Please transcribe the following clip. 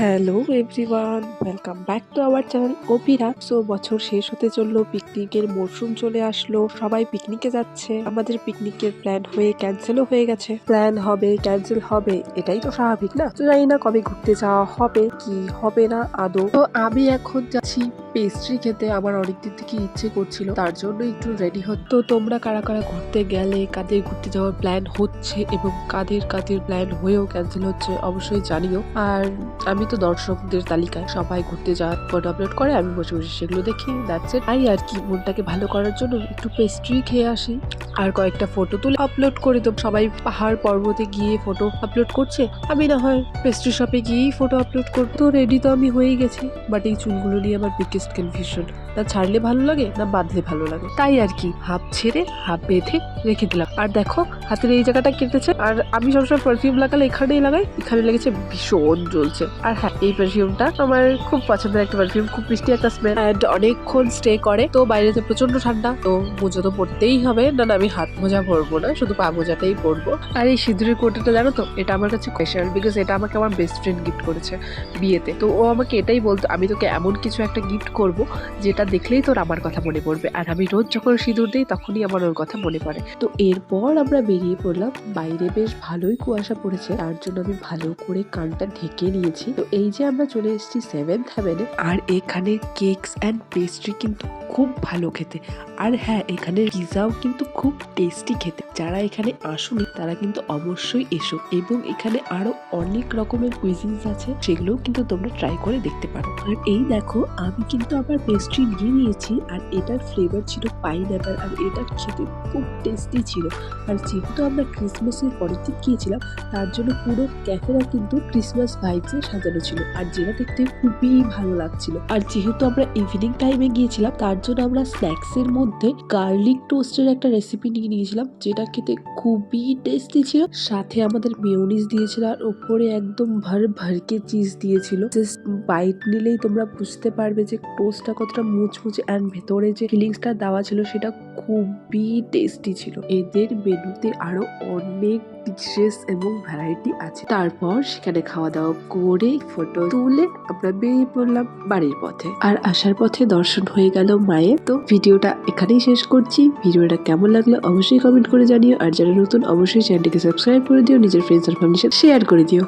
Hello everyone welcome back to our channel অভিরা so বছর শেষ হতে চলল পিকনিকের মরশুম চলে আসলো, সবাই পিকনিকে যাচ্ছে। আমাদের পিকনিকের প্ল্যান হয়ে ক্যান্সেলও হয়ে গেছে। প্ল্যান হবে ক্যান্সেল হবে, এটাই তো স্বাভাবিক না? তো জানি না কবে ঘুরতে যাওয়া হবে, কি হবে না আদৌ। তো আমি এখন যাচ্ছি পেস্ট্রি খেতে, আমার অনেকদিন থেকে ইচ্ছে করছিল, তার জন্য একটু রেডি হতো তোমরা কারা কারা ঘুরতে গেলে, কাদের ঘুরতে যাওয়ার প্ল্যান হচ্ছে, এবং কাদের কাদের প্ল্যান হয়েও ক্যান্সেল হচ্ছে, অবশ্যই জানিও। আর আমি তো দর্শকদের তালিকায় সবাই ঘুরতে যাওয়ার ফটো আপলোড করে, আমি বসে বসে সেগুলো দেখি ইট তাই আর কি, মনটাকে ভালো করার জন্য একটু পেস্ট্রি খেয়ে আসি। আর কয়েকটা ফটো তুলে আপলোড করে তো সবাই পাহাড় পর্বতে গিয়ে ফটো আপলোড করছে। আমি না হয় পেস্ট্রি শপে গিয়েই ফটো আপলোড করতো রেডি তো আমি হয়েই গেছি। বাট এই চুলগুলো নিয়ে আমার বিগেস্ট কনফিউশন না ছাড়লে ভালো লাগে, না বাঁধলে ভালো লাগে। তাই আর কি, হাফ ছেড়ে, হাফ বেঁধে রেখে দিলাম। আর দেখো, হাতের এই জায়গাটা কেটেছে। আর আমি সবসময় পারফিউম লাগালে এখানেই লাগাই। এখানে লেগেছে ভীষণ জ্বলছে। আর হ্যাঁ এই পারফিউমটা আমার খুব পছন্দের একটা পারফিউম খুব মিষ্টি একটা স্মেল অ্যান্ড অনেকক্ষণ স্টে করে। তো বাইরেতে প্রচণ্ড ঠান্ডা। তো মোজা তো পড়তেই হবে। না না আমি হাত মোজা পরবো না, শুধু পা মোজাটাই পরবো। আর এই সিঁদুরের কোটাটা জানো তো, এটা আমার কাছে স্পেশাল বিকজ এটা আমাকে আমার বেস্ট ফ্রেন্ড গিফট করেছে বিয়েতে। তো ও আমাকে এটাই বলতো, আমি তোকে এমন কিছু একটা গিফট করব যেটা দেখলেই তোর আমার কথা মনে পড়বে। আর আমি রোজ যখন সিঁদুর দিই, তখনই আমার ওর কথা মনে পড়ে। তো এরপর আমরা বেরিয়ে পড়লাম। বাইরে বেশ ভালোই কুয়াশা পড়েছে, তার জন্য আমি ভালো করে কানটা ঢেকে নিয়েছি। তো এই যে আমরা চলে এসেছি সেভেন্থ হ্যাভেনে আর এখানে কেকস অ্যান্ড পেস্ট্রি কিন্তু খুব ভালো খেতে। আর হ্যাঁ এখানে পিজাও কিন্তু খুব টেস্টি খেতে। যারা এখানে আসুনি, তারা কিন্তু অবশ্যই এসো। এবং এখানে আরও অনেক রকমের কুইজিনস আছে, সেগুলোও কিন্তু তোমরা ট্রাই করে দেখতে পারো। আর এই দেখো, আমি কিন্তু আবার পেস্ট্রি নিয়ে নিয়েছি, আর এটার ফ্লেভার ছিল পাইনঅ্যাপেল আর এটা খেতে খুব টেস্টি ছিল। আর যেহেতু আমরা ক্রিসমাসের পরের দিন গিয়েছিলাম তার জন্য পুরো ক্যাফেরা কিন্তু ক্রিসমাস ভাইবসে সাজানো ছিল। আর যেটা দেখতে খুবই ভালো লাগছিল। আর যেহেতু আমরা ইভিনিং টাইমে গিয়েছিলাম, তার জন্য আমরা স্ন্যাক্সের মধ্যে গার্লিক টোস্টের একটা রেসিপি নিয়ে নিয়েছিলাম, যেটা খেতে খুবই টেস্টি ছিল। সাথে আমাদের মেয়োনিজ দিয়েছিল আর ওপরে একদম ভর ভরকে চিজ দিয়েছিল। জাস্ট বাইট নিলেই তোমরা বুঝতে পারবে যে টোস্টটা কতটা মুচমুচে অ্যান্ড ভেতরে যে ফিলিংসটা দেওয়া ছিল, সেটা খুবই টেস্টি ছিল। এদের মেনুতে আরও অনেক ডিশেস এবং ভ্যারাইটি আছে। তারপর সেখানে খাওয়া দাওয়া করে ফটো তুলে আমরা বেরিয়ে পড়লাম বাড়ির পথে। আর আসার পথে দর্শন হয়ে গেল মায়ের। তো ভিডিওটা এখানেই শেষ করছি। ভিডিওটা কেমন লাগল অবশ্যই কমেন্ট করে জানিও। আর যারা নতুন, অবশ্যই চ্যানেলটিকে সাবস্ক্রাইব করে দিও। নিজের ফ্রেন্ডস আর ফ্যামিলির সাথে শেয়ার করে দিও।